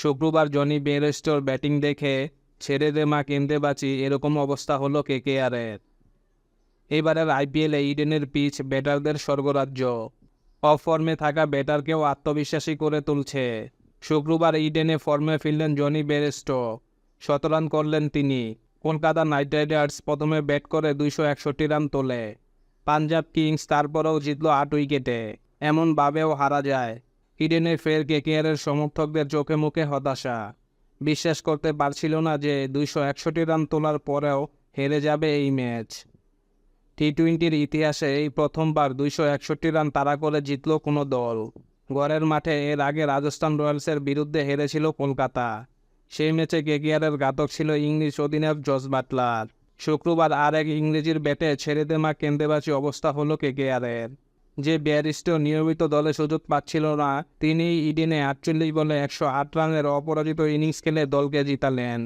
শুক্রবার Johnny বেরেস্টোর batting দেখে ছেড়ে দে মা কেন্দে বাঁচি, এরকম অবস্থা হলো কে কে কেকেআরের। এবারের আইপিএলে ইডেনের পিচ ব্যাটারদের স্বর্গরাজ্য। অফ ফর্মে থাকা ব্যাটারকেও আত্মবিশ্বাসী করে তুলছে। শুক্রবার ইডেনে ফর্মে ফিরলেন জনি বেরেস্টো শত রান করলেন তিনি। কলকাতা নাইট রাইডার্স প্রথমে ব্যাট করে দুইশো একষট্টি রান তোলে। পাঞ্জাব কিংস তারপরেও জিতল আট উইকেটে। এমনভাবেও হারা যায়। ইডেনে ফের কেকেআরের সমর্থকদের চোখে মুখে হতাশা। বিশ্বাস করতে পারছিল না যে দুইশো একষট্টি রান তোলার পরেও হেরে যাবে এই ম্যাচ। টি টোয়েন্টির ইতিহাসে এই প্রথমবার দুইশো একষট্টি রান তাড়া করে জিতল কোনো দল। গড়ের মাঠে এর আগে রাজস্থান রয়্যালসের বিরুদ্ধে হেরেছিল কলকাতা। সেই ম্যাচে কেকেআরের ঘাতক ছিল ইংলিশ অধিনায়ক জস বাটলার। শুক্রবার আর এক ইংরেজির ব্যাটে ছেড়ে দেমা কেন্দেবাচি অবস্থা হলো কেকেআরের। যে ব্যারিস্টো নিয়মিত দলে সুযোগ পাচ্ছিল না, তিনি ইডেনে আটচল্লিশ বলে একশো আট রানের অপরাজিত ইনিংস খেলে দলকে জিতালেন।